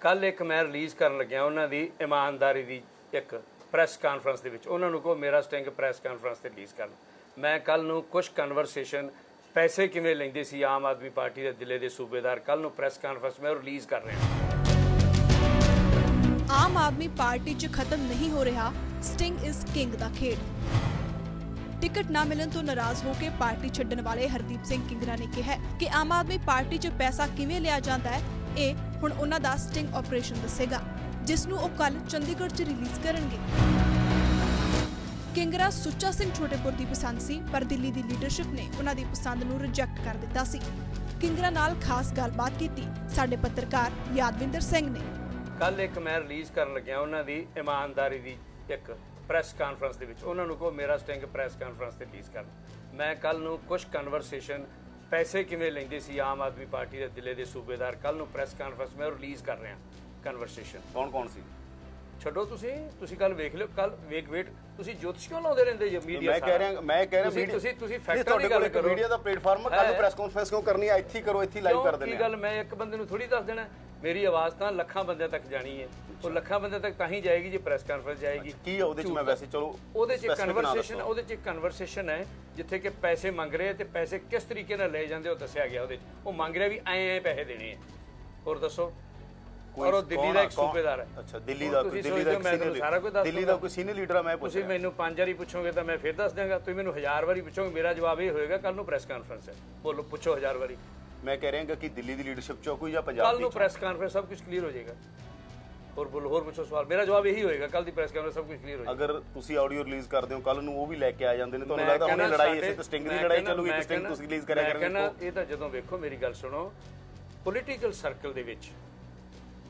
ਕੱਲ ਇੱਕ ਮੈਂ ਰਿਲੀਜ਼ ਕਰਨ ਲੱਗਿਆ ਉਹਨਾਂ ਦੀ ਇਮਾਨਦਾਰੀ ਦੀ ਇੱਕ ਪ੍ਰੈਸ ਕਾਨਫਰੰਸ ਦੇ ਵਿੱਚ। ਉਹਨਾਂ ਨੂੰ ਕਹੋ ਮੇਰਾ ਸਟਿੰਗ ਪ੍ਰੈਸ ਕਾਨਫਰੰਸ ਤੇ ਰਿਲੀਜ਼ ਕਰਨ। ਮੈਂ ਕੱਲ ਨੂੰ ਕੁਝ ਕਨਵਰਸੇਸ਼ਨ ਪੈਸੇ ਕਿਵੇਂ ਲੈਂਦੇ ਸੀ ਆਮ ਆਦਮੀ ਪਾਰਟੀ ਦੇ ਜ਼ਿਲ੍ਹੇ ਦੇ ਸੂਬੇਦਾਰ ਕੱਲ ਨੂੰ ਪ੍ਰੈਸ ਕਾਨਫਰੰਸ ਮੈਂ ਰਿਲੀਜ਼ ਕਰ ਰਿਹਾ। ਆਮ ਆਦਮੀ ਪਾਰਟੀ 'ਚ ਖਤਮ ਨਹੀਂ ਹੋ ਰਿਹਾ, ਸਟਿੰਗ ਇਜ਼ ਕਿੰਗ ਦਾ ਖੇਡ। ਟਿਕਟ ਨਾ ਮਿਲਣ ਤੋਂ ਨਾਰਾਜ਼ ਹੋ ਕੇ ਪਾਰਟੀ ਛੱਡਣ ਵਾਲੇ ਹਰਦੀਪ ਸਿੰਘ ਕਿੰਗਰਾ ਨੇ ਕਿਹਾ ਕਿ ਆਮ ਆਦਮੀ ਪਾਰਟੀ 'ਚ ਪੈਸਾ ਕਿਵੇਂ ਲਿਆ ਜਾਂਦਾ ਹੈ ਇਹ ਹੁਣ ਉਹਨਾਂ ਦਾ ਸਟਿੰਗ ਆਪਰੇਸ਼ਨ ਦੱਸੇਗਾ ਜਿਸ ਨੂੰ ਉਹ ਕੱਲ ਚੰਡੀਗੜ੍ਹ 'ਚ ਰਿਲੀਜ਼ ਕਰਨਗੇ। ਕਿੰਗਰਾ ਸੁੱਚਾ ਸਿੰਘ ਛੋਟੇਪੁਰ ਦੀ ਪਸੰਦ ਸੀ, ਪਰ ਦਿੱਲੀ ਦੀ ਲੀਡਰਸ਼ਿਪ ਨੇ ਉਹਨਾਂ ਦੀ ਪਸੰਦ ਨੂੰ ਰਿਜੈਕਟ ਕਰ ਦਿੱਤਾ ਸੀ। ਕਿੰਗਰਾ ਨਾਲ ਖਾਸ ਗੱਲਬਾਤ ਕੀਤੀ, ਸਾਡੇ ਪੱਤਰਕਾਰ ਯਾਦਵਿੰਦਰ ਸਿੰਘ ਨੇ। ਕੱਲ ਇੱਕ ਮੈਂ ਰਿਲੀਜ਼ ਕਰਨ ਲੱਗਿਆ ਉਹਨਾਂ ਦੀ ਇਮਾਨਦਾਰੀ ਦੀ ਇੱਕ ਪ੍ਰੈਸ ਕਾਨਫਰੰਸ ਦੇ ਵਿੱਚ। ਉਹਨਾਂ ਨੂੰ ਕਹੋ, ਮੇਰਾ ਸਟਿੰਗ ਪ੍ਰੈਸ ਕਾਨਫਰੰਸ ਤੇ ਰਿਲੀਜ਼ ਕਰਨ ਮੈਂ ਕੱਲ ਨੂੰ ਕੁਝ ਕਨਵਰਸੇਸ਼ਨ ਪੈਸੇ ਕਿਵੇਂ ਲੈਂਦੇ ਸੀ ਆਮ ਆਦਮੀ ਪਾਰਟੀ ਦੇ ਜ਼ਿਲ੍ਹੇ ਦੇ ਸੂਬੇਦਾਰ? ਕੱਲ ਨੂੰ ਪ੍ਰੈਸ ਕਾਨਫਰੰਸ ਮੈਂ ਰਿਲੀਜ਼ ਕਰ ਰਿਹਾ ਕਨਵਰਸੇਸ਼ਨ ਕੌਣ ਕੌਣ ਸੀ? ਛੱਡੋ ਤੁਸੀਂ ਤੁਸੀਂ ਕੱਲ ਵੇਖ ਲਿਓ ਕੱਲ ਵੇਕ ਵੇਟ ਤੁਸੀਂ ਜੋਤਿਸ਼ ਕਿਉਂ ਲਾਉਂਦੇ ਰਹਿੰਦੇ ਜੀ ਮੀਡੀਆ ਮੈਂ ਕਹਿ ਰਿਹਾ ਮੈਂ ਕਹਿ ਰਿਹਾ ਤੁਸੀਂ ਤੁਸੀਂ ਫੈਕਟਰ ਦੀ ਗੱਲ ਕਰੋ। ਮੀਡੀਆ ਦਾ ਪਲੇਟਫਾਰਮ ਕੱਲ ਨੂੰ। ਪ੍ਰੈਸ ਕਾਨਫਰੰਸ ਕਿਉਂ ਕਰਨੀ ਹੈ ਇੱਥੇ ਕਰੋ ਇੱਥੇ ਲਾਈਵ? ਕਰ ਦਿੰਦੇ ਕੀ ਗੱਲ? ਮੈਂ ਇੱਕ ਬੰਦੇ ਨੂੰ ਥੋੜੀ ਦੱਸ ਦੇਣਾ। ਮੇਰੀ ਆਵਾਜ਼ ਤਾਂ ਲੱਖਾਂ ਬੰਦਿਆਂ ਤੱਕ ਜਾਣੀ ਹੈ। ਉਹ ਲੱਖਾਂ ਬੰਦਿਆਂ ਤੱਕ ਤਾਂ ਹੀ ਜਾਏਗੀ ਜੇ ਪ੍ਰੈਸ ਕਾਨਫਰੰਸ ਜਾਏਗੀ। ਕੀ ਹੈ ਉਹਦੇ ਚ? ਮੈਂ ਵੈਸੇ ਚਲੋ ਉਹਦੇ ਚ ਕਨਵਰਸੇਸ਼ਨ। ਉਹਦੇ ਚ ਕਨਵਰਸੇਸ਼ਨ ਹੈ ਜਿੱਥੇ ਕਿ ਪੈਸੇ ਮੰਗ ਰਹੇ ਆ ਤੇ ਪੈਸੇ ਕਿਸ ਤਰੀਕੇ ਨਾਲ ਲਏ ਜਾਂਦੇ ਉਹ ਦੱਸਿਆ ਗਿਆ ਉਹਦੇ ਚ। ਉਹ ਮੰਗ ਰਿਹਾ ਵੀ ਐ ਐ ਪੈਸੇ ਦੇਣੇ ਆ। ਹੋਰ ਦੱਸੋ? ਔਰ ਉਹ ਦਿੱਲੀ ਦਾ ਆ? ਇੱਕ? ਸੂਬੇਦਾਰ ਹੈ। ਅੱਛਾ ਦਿੱਲੀ ਦਾ ਤੁਸੀਂ ਦਿੱਲੀ ਦਾ senior ਸਾਰਾ ਕੁਝ ਦੱਸ ਦਿੱਲੀ ਦਾ। ਕੋਈ ਸੀਨੀਅਰ ਲੀਡਰ ਆ ਮੈਂ ਤੁਸੀਂ ਪੁੱਛਿਆ ਮੈਨੂੰ ਪੰਜ ਵਾਰੀ ਪੁੱਛੋਗੇ ਤਾਂ ਮੈਂ ਫਿਰ ਦੱਸ ਦਿਆਂਗਾ। ਤੁਸੀਂ ਮੈਨੂੰ ਹਜ਼ਾਰ ਵਾਰੀ ਪੁੱਛੋਗੇ ਮੇਰਾ ਜਵਾਬ ਇਹ ਹੋਏਗਾ ਕੱਲ ਨੂੰ ਪ੍ਰੈਸ ਕਾਨਫਰੰਸ ਹੈ। ਬੋਲੋ ਪੁੱਛੋ ਹਜ਼ਾਰ ਵਾਰੀ। ਮੈਂ ਕਹਿ ਰਿਹਾ ਕਿ ਦਿੱਲੀ ਦੀ ਲੀਡਰਸ਼ਿਪ ਚੋਂ ਕੋਈ ਜਾਂ ਪੰਜਾਬ ਕੱਲ ਦੀ ਨੂੰ ਪ੍ਰੈਸ ਕਾਨਫਰੰਸ ਸਭ ਕੁਝ ਕਲੀਅਰ ਹੋ ਜਾਏਗਾ। ਹੋਰ ਬੋਲੋ ਹੋਰ ਪੁੱਛੋ ਸਵਾਲ। ਮੇਰਾ ਜਵਾਬ ਇਹੀ ਹੋਏਗਾ ਕੱਲ ਦੀ ਪ੍ਰੈਸ ਕਾਨਫਰੰਸ ਸਭ ਕੁਝ ਕਲੀਅਰ ਹੋ ਜਾਏਗਾ। ਅਗਰ ਤੁਸੀਂ ਆਡੀਓ ਰਿਲੀਜ਼ ਕਰਦੇ ਹੋ ਕੱਲ ਨੂੰ ਉਹ ਵੀ ਲੈ ਕੇ ਆ ਜਾਂਦੇ ਨੇ ਤੁਹਾਨੂੰ ਮੈਂ ਲੱਗਦਾ ਹੁਣੇ ਕਹਿੰਦਾ ਲੜਾਈ ਇਸੇ ਸਟਿੰਗ ਦੀ ਮੈਂ ਲੜਾਈ ਚੱਲੂਗੀ ਮੈਂ ਤੇ ਸਟਿੰਗ ਤੁਸੀਂ ਰਿਲੀਜ਼ ਕਰਿਆ ਮੈਂ ਕਰਨਗੇ। ਕਹਿੰਦਾ ਇਹ ਤਾਂ ਜਦੋਂ ਵੇਖੋ ਮੇਰੀ ਗੱਲ ਸੁਣੋ ਪੋਲੀਟੀਕਲ ਸਰਕਲ ਦੇ ਵਿੱਚ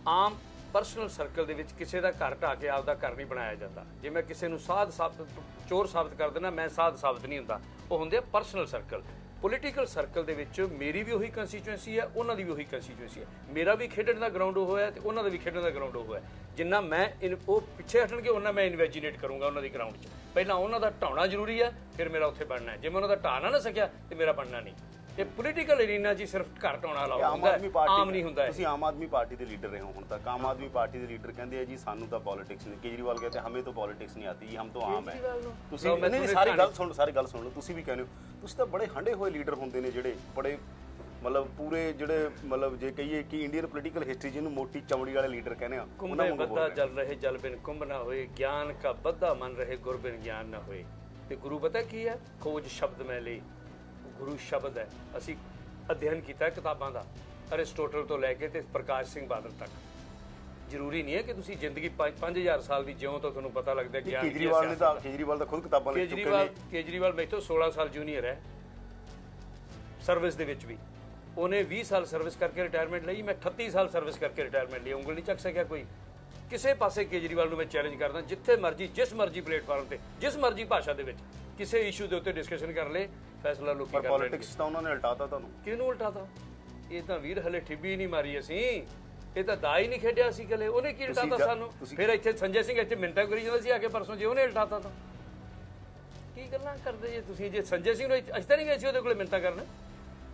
ਆਮ ਪਰਸਨਲ ਸਰਕਲ ਦੇ ਵਿੱਚ ਕਿਸੇ ਦਾ ਘਰ ਢਾ ਕੇ ਆਪਦਾ ਘਰ ਨਹੀਂ ਬਣਾਇਆ ਜਾਂਦਾ। ਜੇ ਮੈਂ ਕਿਸੇ ਨੂੰ ਸਾਧ ਸਾਬਤ ਚੋਰ ਸਾਬਤ ਕਰ ਦਿੰਦਾ ਮੈਂ ਸਾਧ ਸਾਬਤ ਨਹੀਂ ਹੁੰਦਾ। ਉਹ ਹੁੰਦੇ ਪਰਸਨਲ ਸਰਕਲ ਪੋਲੀਟੀਕਲ ਸਰਕਲ ਦੇ ਵਿੱਚ ਮੇਰੀ ਵੀ ਉਹੀ ਕੰਸਟੀਚੁਐਂਸੀ ਹੈ, ਉਹਨਾਂ ਦੀ ਵੀ ਉਹੀ ਕੰਸਟੀਚੁਐਂਸੀ ਹੈ। ਮੇਰਾ ਵੀ ਖੇਡਣ ਦਾ ਗਰਾਊਂਡ ਉਹ ਹੈ ਤੇ ਉਹਨਾਂ ਦਾ ਵੀ ਖੇਡਣ ਦਾ ਗਰਾਊਂਡ ਉਹ ਹੈ। ਜਿੰਨਾ ਮੈਂ ਇਨ- ਉਹ ਪਿੱਛੇ ਹਟਣਗੇ ਉਹਨਾਂ ਮੈਂ ਇਨਵੈਜੀਨੇਟ ਕਰੂੰਗਾ ਉਹਨਾਂ ਦੀ ਗਰਾਊਂਡ 'ਚ। ਪਹਿਲਾਂ ਉਹਨਾਂ ਦਾ ਢਾਉਣਾ ਜ਼ਰੂਰੀ ਹੈ, ਫਿਰ ਮੇਰਾ ਉੱਥੇ ਬਣਨਾ ਹੈ। ਜੇ ਮੈਂ ਉਹਨਾਂ ਦਾ ਢਾਣਾ ਨਾ ਸਕਿਆ, ਤੇ ਮੇਰਾ ਬਣਨਾ ਨਹੀਂ। ਇਹ ਪੋਲੀਟੀਕਲ ਏਰੀਨਾ 'ਚ ਸਿਰਫ ਘਰ ਢਾਉਣਾ ਇਹ ਲਾਉ ਆਮ ਹੁੰਦਾ ਆਦਮੀ ਪਾਰਟੀ ਆਮ ਨਹੀਂ ਹੁੰਦਾ। ਤੁਸੀਂ ਆਮ ਆਦਮੀ ਪਾਰਟੀ ਦੇ ਲੀਡਰ ਰਹੇ ਹੋ ਹੁਣ ਤੱਕ। ਆਮ ਆਦਮੀ ਪਾਰਟੀ ਦੇ ਲੀਡਰ ਕਹਿੰਦੇ ਆ ਜੀ ਸਾਨੂੰ ਤਾਂ ਪੋਲਿਟਿਕਸ ਨਹੀਂ। ਕੇਜਰੀਵਾਲ ਕਹਿੰਦੇ ਹਮੇ ਤਾਂ ਪੋਲਿਟਿਕਸ ਨਹੀਂ ਆਤੀ ਹਮ ਤਾਂ ਆਮ ਹੈ। ਨੂੰ? ਤੁਸੀਂ ਨਹੀਂ ਸਾਰੀ ਗੱਲ ਸੁਣ ਸਾਰੀ ਗੱਲ ਸੁਣ। ਲਓ ਤੁਸੀਂ ਵੀ ਕਹਿੰਦੇ ਹੋ। ਤੁਸੀਂ ਤਾਂ ਬੜੇ ਹੰਡੇ ਹੋਏ ਲੀਡਰ ਹੁੰਦੇ ਨੇ ਜਿਹੜੇ ਬੜੇ ਮਤਲਬ ਪੂਰੇ ਜਿਹੜੇ ਮਤਲਬ ਜੇ ਕਹੀਏ ਕਿ ਇੰਡੀਅਨ ਪੋਲੀਟੀਕਲ ਹਿਸਟਰੀ ਜਿਹਨੂੰ ਮੋਟੀ ਚਮੜੀ ਵਾਲੇ ਲੀਡਰ ਕਹਿੰਦੇ ਆ ਬੋਲ ਬੱਧਾ ਰਹੇ ਜਲ ਰਹੇ ਜਲ ਬਿਨ ਕੁੰਭ ਨਾ ਹੋਏ ਗਿਆਨ ਕਾ ਬੱਧਾ ਮਨ ਰਹੇ ਗੁਰ ਬਿਨ ਗਿਆਨ ਨਾ ਹੋਏ। ਤੇ ਗੁਰੂ ਪਤਾ ਕੀ ਹੈ? ਖੋਜ ਸ਼ਬਦ ਮੈਂ ਲਈ। ਗੁਰੂ ਸ਼ਬਦ ਹੈ। ਅਸੀਂ ਅਧਿਐਨ ਕੀਤਾ ਕਿਤਾਬਾਂ ਦਾ ਅਰਿਸਟੋਟਲ ਤੋਂ ਲੈ ਕੇ ਤੇ ਪ੍ਰਕਾਸ਼ ਸਿੰਘ ਬਾਦਲ ਤੱਕ। ਜ਼ਰੂਰੀ ਨਹੀਂ ਹੈ ਕਿ ਤੁਸੀਂ ਜ਼ਿੰਦਗੀ 5000 ਸਾਲ ਦੀ ਜਿਉਂ ਤਾਂ ਤੁਹਾਨੂੰ ਪਤਾ ਲੱਗਦਾ ਕੀ ਕੇਜਰੀਵਾਲ ਨੇ ਤਾਂ ਕੇਜਰੀਵਾਲ ਤਾਂ ਖੁਦ ਕਿਤਾਬਾਂ ਲਿਖ ਚੁੱਕੇ ਨੇ। ਕੇਜਰੀਵਾਲ ਮੇਰੇ ਤੋਂ 16 ਸਾਲ ਜੂਨੀਅਰ ਹੈ। ਸਰਵਿਸ ਦੇ ਵਿੱਚ ਵੀ। ਉਹਨੇ 20 ਸਾਲ ਸਰਵਿਸ ਕਰਕੇ ਰਿਟਾਇਰਮੈਂਟ ਲਈ ਮੈਂ 38 ਸਾਲ ਸਰਵਿਸ ਕਰਕੇ ਰਿਟਾਇਰਮੈਂਟ ਲਈ। ਉਂਗਲ ਨਹੀਂ ਚੱਕ ਸਕਿਆ ਕੋਈ। ਕਿਸੇ ਪਾਸੇ ਕੇਜਰੀਵਾਲ ਨੂੰ ਮੈਂ ਚੈਲੰਜ ਕਰਦਾ ਜਿੱਥੇ ਮਰਜ਼ੀ ਜਿਸ ਮਰਜ਼ੀ ਪਲੇਟਫਾਰਮ ਤੇ ਜਿਸ ਮਰਜ਼ੀ ਭਾਸ਼ਾ ਦੇ ਵਿੱਚ। ਕਿਸੇ ਇਸ਼ੂ ਦੇ ਉੱਤੇ ਡਿਸਕਸ਼ਨ ਕਰ ਲੇ ਫੈਸਲਾ ਲੋਕੀ ਪਰ ਕਰ ਲੈਣਗੇ। ਪੋਲਿਟਿਕਸ ਤਾਂ ਉਹਨਾਂ ਨੇ ਉਲਟਾਤਾ ਤੁਹਾਨੂੰ। ਕਿਹਨੂੰ ਉਲਟਾਤਾ? ਇਹ ਤਾਂ ਵੀਰ ਹਲੇ ਠਿੱਬੀ ਨਹੀਂ ਮਾਰੀ ਅਸੀਂ। ਇਹ ਤਾਂ ਦਾ ਹੀ ਨਹੀਂ ਖੇਡਿਆ ਸੀ ਕਲੇ ਉਹਨੇ ਕੀ ਤੁਸੀਂ ਉਲਟਾਤਾ ਜਾ- ਸਾਨੂੰ? ਤੁਸੀਂ- ਫਿਰ ਇੱਥੇ ਸੰਜੇ ਸਿੰਘ ਇੱਥੇ ਮਿੰਟਾਂ ਕਰੀ ਜਾਂਦਾ ਸੀ ਆ ਕੇ ਪਰਸੋਂ ਜੇ ਉਹਨੇ ਉਲਟਾਤਾ ਤਾਂ। ਕੀ ਗੱਲਾਂ ਕਰਦੇ ਜੇ ਤੁਸੀਂ? ਜੇ ਸੰਜੇ ਸਿੰਘ ਨੂੰ ਇੱਥੇ- ਅਸੀਂ ਤਾਂ ਨਹੀਂ ਗਏ ਸੀ ਉਹਦੇ ਕੋਲੇ ਮਿੰਟਾਂ ਕਰਨ।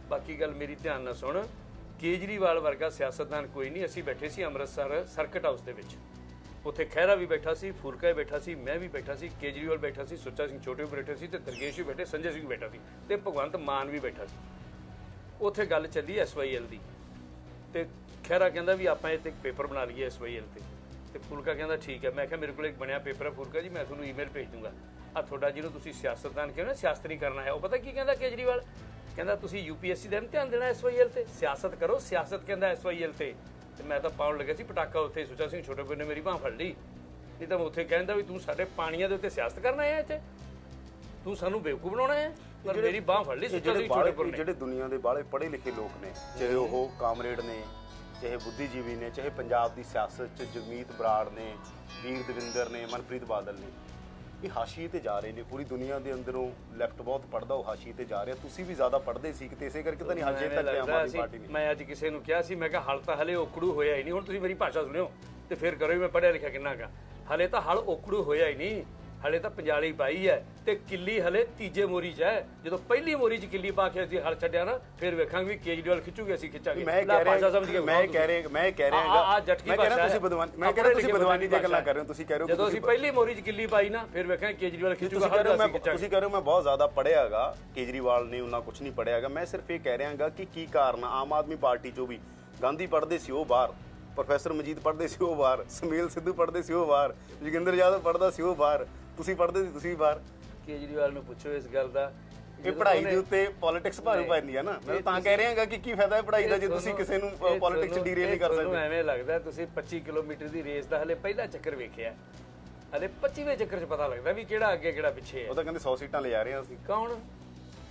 ਬਾਕੀ ਗੱਲ ਮੇਰੀ ਧਿਆਨ ਨਾਲ ਸੁਣ। ਕੇਜਰੀਵਾਲ ਵਰਗਾ ਸਿਆਸਤਦਾਨ ਕੋਈ ਨਹੀਂ। ਅਸੀਂ ਬੈਠੇ ਸੀ ਅੰਮ੍ਰਿਤਸਰ ਸਰਕਟ ਹਾਊਸ ਦੇ ਵਿੱਚ। ਉੱਥੇ ਖਹਿਰਾ ਵੀ ਬੈਠਾ ਸੀ, ਫੂਰਕਾ ਵੀ ਬੈਠਾ ਸੀ, ਮੈਂ ਵੀ ਬੈਠਾ ਸੀ, ਕੇਜਰੀਵਾਲ ਬੈਠਾ ਸੀ, ਸੁੱਚਾ ਸਿੰਘ ਛੋਟੇ ਵੀ ਬੈਠੇ ਸੀ ਤੇ ਦਰਗੇਸ਼ ਵੀ ਬੈਠੇ, ਸੰਜੇ ਸਿੰਘ ਬੈਠਾ ਸੀ ਤੇ ਭਗਵੰਤ ਮਾਨ ਵੀ ਬੈਠਾ ਸੀ। ਉੱਥੇ ਗੱਲ ਚੱਲੀ ਐਸਵਾਈਐਲ ਦੀ ਤੇ ਖਹਿਰਾ ਕਹਿੰਦਾ ਵੀ ਆਪਾਂ ਇੱਥੇ ਇੱਕ ਪੇਪਰ ਬਣਾ ਲਈਏ ਐਸਵਾਈਐਲ ਤੇ। ਤੇ ਫੁਲਕਾ ਕਹਿੰਦਾ ਠੀਕ ਹੈ, ਮੈਂ ਕਿਹਾ ਮੇਰੇ ਕੋਲ ਇੱਕ ਬਣਿਆ ਪੇਪਰ ਹੈ ਫੁਲਕਾ ਜੀ, ਮੈਂ ਤੁਹਾਨੂੰ ਈਮੇਲ ਭੇਜ ਦੂੰਗਾ। ਆ ਤੁਹਾਡਾ ਜਿਹਨੂੰ ਤੁਸੀਂ ਸਿਆਸਤਦਾਨ ਕਹਿੰਦੇ ਹੋ ਸਿਆਸਤ ਨਹੀਂ ਕਰਨਾ ਹੈ, ਉਹ ਪਤਾ ਕੀ ਕਹਿੰਦਾ ਕੇਜਰੀਵਾਲ? ਕਹਿੰਦਾ ਤੁਸੀਂ ਯੂਪੀਐਸਸੀ ਦਾ ਧਿਆਨ ਦੇਣਾ ਐਸਵਾਈਐਲ ਤੇ, ਸਿਆਸਤ ਕਰੋ, ਸਿਆਸਤ ਕਹਿੰਦਾ ਐਸਵਾਈਐਲ ਤੇ। ਤੇ ਮੈਂ ਤਾਂ ਪਾਉਣ ਲੱਗਾ ਸੀ ਪਟਾਕਾ ਉੱਥੇ। ਸੁੱਚਾ ਸਿੰਘ ਛੋਟੇ ਨੇ ਮੇਰੀ ਬਾਹ ਫੜ ਲਈ। ਨਹੀਂ ਤਾਂ ਮੈਂ ਉੱਥੇ ਕਹਿੰਦਾ ਵੀ ਤੂੰ ਸਾਡੇ ਪਾਣੀਆਂ ਦੇ ਉੱਤੇ ਸਿਆਸਤ ਕਰਨਾ ਹੈ ਇੱਥੇ? ਤੂੰ ਸਾਨੂੰ ਬੇਵਕੂਫ ਬਣਾਉਣਾ ਹੈ? ਪਰ ਮੇਰੀ ਬਾਹ ਫੜ ਲਈ ਸੁੱਚਾ ਸਿੰਘ ਛੋਟੇ ਨੇ। ਜਿਹੜੇ ਦੁਨੀਆ ਦੇ ਬਾਲੇ ਪੜ੍ਹੇ ਲਿਖੇ ਲੋਕ ਨੇ ਚਾਹੇ ਉਹ ਕਾਮਰੇਡ ਨੇ ਚਾਹੇ ਬੁੱਧੀਜੀਵੀ ਨੇ ਚਾਹੇ ਪੰਜਾਬ ਦੀ ਸਿਆਸਤ 'ਚ ਜਗਮੀਤ ਬਰਾੜ ਨੇ ਵੀਰ ਦਵਿੰਦਰ ਨੇ ਮਨਪ੍ਰੀਤ ਬਾਦਲ ਨੇ ਇਹ ਹਾਸ਼ੀਏ ਤੇ ਜਾ ਰਹੇ ਨੇ ਪੂਰੀ ਦੁਨੀਆ ਦੇ ਅੰਦਰੋਂ ਲੈਫਟ ਬਹੁਤ ਪੜਦਾ ਉਹ ਹਾਸ਼ੀਏ ਤੇ ਜਾ ਰਿਹਾ। ਤੁਸੀਂ ਵੀ ਜ਼ਿਆਦਾ ਪੜ੍ਹਦੇ ਸੀ ਕਿਤੇ ਇਸੇ ਕਰਕੇ ਤਾਂ ਨਹੀਂ ਹਾਸ਼ੀਏ ਤੱਕ ਆਮ ਆਦਮੀ ਪਾਰਟੀ ਨੇ ਮੈਂ ਅੱਜ ਕਿਸੇ ਨੂੰ ਕਿਹਾ ਸੀ ਮੈਂ ਕਿਹਾ ਹਲ ਤਾਂ ਹਲੇ ਔਕੜੂ ਹੋਇਆ ਹੀ ਨਹੀਂ। ਹੁਣ ਤੁਸੀਂ ਮੇਰੀ ਭਾਸ਼ਾ ਸੁਣਿਓ ਤੇ ਫਿਰ ਕਰੋ ਵੀ ਮੈਂ ਪੜ੍ਹਿਆ ਲਿਖਿਆ ਕਿੰਨਾ ਕਾ ਹਲੇ ਤਾਂ ਹਲ ਔਕੜੂ ਹੋਇਆ ਹੀ ਨਹੀਂ। ਹਲੇ ਤਾਂ ਪੰਜਾਲੀ ਪਾਈ ਹੈ ਤੇ ਕਿੱਲੀ ਹਲੇ ਤੀਜੇ ਮੋਰੀ 'ਚ ਹੈ। ਜਦੋਂ ਪਹਿਲੀ ਮੋਰੀ 'ਚ ਕਿੱਲੀ ਪਾ ਕੇ ਅਸੀਂ ਹਲ ਛੱਡਿਆ ਨਾ ਫਿਰ ਵੇਖਾਂਗੇ ਵੀ ਕੇਜਰੀਵਾਲ ਖਿੱਚੂਗੇ ਅਸੀਂ ਖਿੱਚਾਂਗੇ। ਮੈਂ ਕਹਿ ਰਿਹਾ ਮੈਂ ਕਹਿ ਰਿਹਾ ਮੈਂ ਕਹਿ ਰਿਹਾ ਆ- ਜਟਕੀ ਮੈਂ ਕਹਿ ਰਿਹਾ ਤੁਸੀਂ। ਬਦਵਾਨੀ ਮੈਂ ਕਹਿ ਰਿਹਾ ਤੁਸੀਂ ਬਦਵਾਨੀ ਦੀਆਂ ਗੱਲਾਂ ਕਰ ਰਹੇ ਹੋ ਤੁਸੀਂ ਕਹਿ ਰਹੇ ਹੋ ਜਦੋਂ ਅਸੀਂ ਪਹਿਲੀ ਮੋਰੀ 'ਚ ਕਿੱਲੀ ਪਾਈ ਨਾ ਫਿਰ ਵੇਖਾਂਗੇ ਕੇਜਰੀਵਾਲ ਖਿੱਚੂਗਾ ਹਲ ਤੁਸੀਂ ਕਹਿ ਰਹੇ ਹੋ ਮੈਂ ਬਹੁਤ ਜ਼ਿਆਦਾ ਪੜ੍ਹਿਆ ਹੈਗਾ। ਕੇਜਰੀਵਾਲ ਨੇ ਉਹਨਾਂ ਕੁਝ ਨਹੀਂ ਹੈਗਾ। ਮੈਂ ਸਿਰਫ ਇਹ ਕਹਿ ਰਿਹਾ ਹੈਗਾ ਕਿ ਕੀ ਕਾਰਨ ਆਮ ਆਦਮੀ ਪਾਰਟੀ ਚੋਂ ਵੀ ਗਾਂਧੀ ਪੜ੍ਹਦੇ ਸੀ ਉਹ ਬਾਹਰ ਪ੍ਰੋਫੈਸਰ ਮਜੀਦ ਪੜ੍ਹਦੇ ਸੀ ਉਹ ਬਾਹਰ ਸੁਮੇਲ ਸਿੱਧੂ ਪੜ੍ਹਦੇ ਸੀ ਉਹ ਬਾਹਰ ਜੋਗਿੰਦਰ ਯਾਦਵ ਪੜ੍ਹਦਾ ਸੀ ਉਹ ਬਾਹਰ। ਤੁਸੀਂ ਪੜ੍ਹਦੇ ਸੀ ਤੁਸੀਂ ਬਾਹਰ? ਕੇਜਰੀਵਾਲ ਨੂੰ ਪੁੱਛੋ ਇਸ ਗੱਲ ਦਾ। ਇਹ ਪੜ੍ਹਾਈ ਦੇ ਉੱਤੇ ਪੋਲਿਟਿਕਸ ਭਾਰੂ ਪੈਂਦੀ ਹੈ ਨਾ। ਮੈਂ ਤਾਂ ਕਹਿ ਰਿਹਾ ਹੈਗਾ ਕਿ ਕੀ ਫਾਇਦਾ ਹੈ ਪੜ੍ਹਾਈ ਦਾ ਜੇ ਤੁਸੀਂ ਕਿਸੇ ਨੂੰ ਤੁਹਾਨੂੰ- ਪੋਲਿਟਿਕਸ ਚ ਇਹ ਡੀਰੇ ਨਹੀਂ ਕਰ ਤੁਹਾਨੂੰ ਸਕਦੇ। ਐਵੇਂ ਲੱਗਦਾ ਤੁਸੀਂ 25 ਕਿਲੋਮੀਟਰ ਦੀ ਰੇਸ ਦਾ ਹਲੇ ਪਹਿਲਾ ਚੱਕਰ ਵੇਖਿਆ। ਹਲੇ 25ਵੇਂ ਚੱਕਰ 'ਚ ਪਤਾ ਲੱਗਦਾ ਵੀ ਕਿਹੜਾ ਅੱਗੇ ਕਿਹੜਾ ਪਿੱਛੇ ਹੈ। ਉਹ ਤਾਂ ਕਹਿੰਦੇ 100 ਸੀਟਾਂ ਲੈ ਜਾ ਰਹੇ ਹਾਂ ਅਸੀਂ। ਕੌਣ?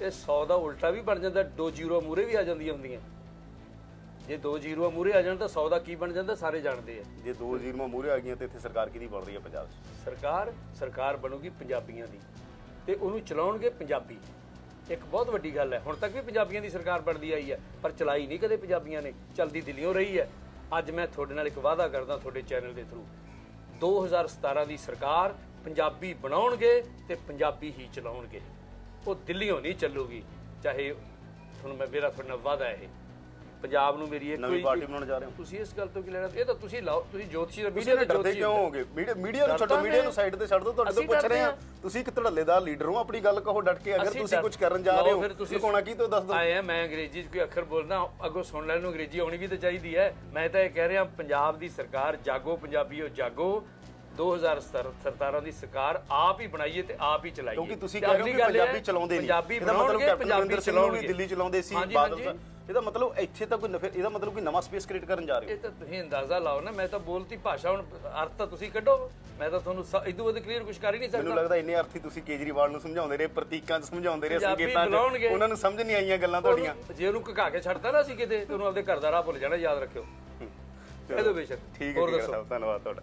ਇਹ 100 ਦਾ ਉਲਟਾ ਵੀ ਬਣ ਜਾਂਦਾ ਦੋ ਜ਼ੀਰੋ ਮੂਰੇ ਵੀ ਆ ਜਾਂਦੀਆਂ ਹੁੰਦੀਆਂ। ਜੇ ਦੋ ਜ਼ੀਰੋ ਮੂਰੇ ਆ ਜਾਣ ਤਾਂ 100 ਦਾ ਕੀ ਬਣ ਜਾਂਦਾ ਸਾਰੇ ਜਾਣਦੇ ਆ। ਜੇ ਦੋ ਜ਼ੀਰੋ ਮੂਰੇ ਆ ਗਈਆਂ ਤੇ ਇੱਥੇ ਸਰਕਾਰ ਕਿਹਦੀ ਬਣ ਰਹੀ ਹੈ ਪੰਜਾਬ 'ਚ? ਸਰਕਾਰ ਸਰਕਾਰ ਬਣੂਗੀ ਪੰਜਾਬੀਆਂ ਦੀ। ਤੇ ਉਹਨੂੰ ਚਲਾਉਣਗੇ ਪੰਜਾਬੀ। ਇੱਕ ਬਹੁਤ ਵੱਡੀ ਗੱਲ ਹੈ ਹੁਣ ਤੱਕ ਵੀ ਪੰਜਾਬੀਆਂ ਦੀ ਸਰਕਾਰ ਬਣਦੀ ਆਈ ਹੈ ਪਰ ਚਲਾਈ ਨਹੀਂ ਕਦੇ ਪੰਜਾਬੀਆਂ ਨੇ ਚਲਦੀ ਦਿੱਲੀੋਂ ਰਹੀ ਹੈ। ਅੱਜ ਮੈਂ ਤੁਹਾਡੇ ਨਾਲ ਇੱਕ ਵਾਅਦਾ ਕਰਦਾ ਤੁਹਾਡੇ ਚੈਨਲ ਦੇ ਥਰੂ 2017 ਦੀ ਸਰਕਾਰ ਪੰਜਾਬੀ ਬਣਾਉਣਗੇ ਤੇ ਪੰਜਾਬੀ ਹੀ ਚਲਾਉਣਗੇ। ਉਹ ਦਿੱਲੀੋਂ ਨਹੀਂ ਚੱਲੂਗੀ ਚਾਹੇ ਤੁਹਾਨੂੰ ਮੈਂ ਮੇਰਾ ਤੁਹਾਡੇ ਵਾਅਦਾ ਹੈ ਇਹ। ਪੰਜਾਬ ਨੂੰ ਮੇਰੀ ਇੱਕ ਨਵੀਂ ਪਾਰਟੀ ਬਣਾਉਣ ਜਾ ਰਹੇ ਹੋ। ਤੁਸੀਂ ਇਸ ਗੱਲ ਤੋਂ ਕੀ ਲੈਣਾ? ਇਹ ਤਾਂ ਤੁਸੀਂ ਲਾਓ ਤੁਸੀਂ ਜੋਤਸ਼ੀ ਦਾ ਮੀਡੀਆ ਤੇ ਡਰਦੇ ਜੋਤਸ਼ੀ ਕਿਉਂ ਹੋਗੇ? ਮੀਡੀਆ ਨੂੰ ਛੱਡੋ ਮੀਡੀਆ ਨੂੰ। ਸਾਈਡ ਤੇ ਛੱਡ ਦਿਓ ਤੁਹਾਡੇ ਤੋਂ ਪੁੱਛ ਰਹੇ ਹਾਂ। ਤੁਸੀਂ ਇੱਕ ਧੜੱਲੇਦਾਰ ਲੀਡਰ ਹੋ ਆਪਣੀ ਗੱਲ ਕਹੋ ਡਟ ਕੇ ਅਗਰ ਤੁਸੀਂ ਕੁਝ ਕਰਨ ਜਾ ਰਹੇ ਹੋ ਫਿਰ ਤੁਸੀਂ ਲੁਕਾਉਣਾ ਕੀ ਤੋਂ ਦੱਸ ਦਿਓ। ਆਏ ਆ ਮੈਂ ਅੰਗਰੇਜ਼ੀ 'ਚ ਕੋਈ ਅੱਖਰ ਬੋਲਦਾ ਅੱਗੋਂ ਸੁਣ ਲੈਣ ਨੂੰ ਅੰਗਰੇਜ਼ੀ ਆਉਣੀ ਵੀ ਤਾਂ ਚਾਹੀਦੀ ਹੈ। ਮੈਂ ਤਾਂ ਇਹ ਕਹਿ ਰਿਹਾ ਪੰਜਾਬ ਦੀ ਸਰਕਾਰ ਜਾਗੋ ਪੰਜਾਬੀਓ ਜਾਗੋ। 2017 ਦੀ ਸਰਕਾਰ ਆਪ ਹੀ ਬਣਾਈਏ ਤੇ ਆਪ ਹੀ ਚਲਾਈਏ। ਕਿਉਂਕਿ ਤੁਸੀਂ ਕਹਿ ਰਹੇ ਹੋ ਕਿ ਪੰਜਾਬੀ ਚਲਾਉਂਦੇ ਨਹੀਂ। ਪੰਜਾਬੀ ਬਣਾਉਣਗੇ ਪੰਜਾਬੀ ਚਲਾਉਣਗੇ। ਦਿੱਲੀ ਚਲਾਉਂਦੇ ਸੀ ਬਾਦਲ ਇਹਦਾ ਮਤਲਬ ਇੱਥੇ ਤਾਂ ਕੋਈ ਨਫੇ ਇਹਦਾ ਮਤਲਬ ਕੋਈ ਨਵਾਂ ਸਪੇਸ ਕ੍ਰੀਏਟ ਕਰਨ ਜਾ ਰਹੇ ਹੋ। ਇਹ ਤਾਂ ਤੁਸੀਂ ਅੰਦਾਜ਼ਾ ਲਾਓ ਨਾ ਮੈਂ ਤਾਂ ਬੋਲਤੀ ਭਾਸ਼ਾ ਹੁਣ ਅਰਥ ਤਾਂ ਤੁਸੀਂ ਕੱਢੋ। ਮੈਂ ਤਾਂ ਤੁਹਾਨੂੰ ਇਦੋਂ ਵੱਧ ਕਲੀਅਰ ਕੁਝ ਕਰ ਹੀ ਨਹੀਂ ਮੈਨੂੰ ਸਕਦਾ ਲੱਗਦਾ ਇੰਨੇ ਅਰਥੀ ਤੁਸੀਂ ਕੇਜਰੀਵਾਲ ਨੂੰ ਸਮਝਾਉਂਦੇ ਰਹੇ ਪ੍ਰਤੀਕਾਂ 'ਚ ਸਮਝਾਉਂਦੇ ਰਹੇ ਸੰਕੇਤਾਂ 'ਚ। ਉਹਨਾਂ ਨੂੰ ਸਮਝ ਨਹੀਂ ਆਈਆਂ ਗੱਲਾਂ ਤੁਹਾਡੀਆਂ। ਜੇ ਉਹਨੂੰ ਘਕਾ ਕੇ ਛੱਡਦਾ ਨਾ ਸੀ ਕਿਤੇ ਤੇ ਉਹਨੂੰ ਆਪਦੇ ਘਰ ਦਾ ਰਾਹ ਭੁੱਲ ਜਾਣਾ ਯਾਦ ਰੱਖਿਓ। ਚਲੋ, ਇਹਦੇ ਬੇਸ਼ੱਕ। ਠੀਕ ਹੈ ਧੰਨਵਾਦ ਤੁਹਾਡਾ।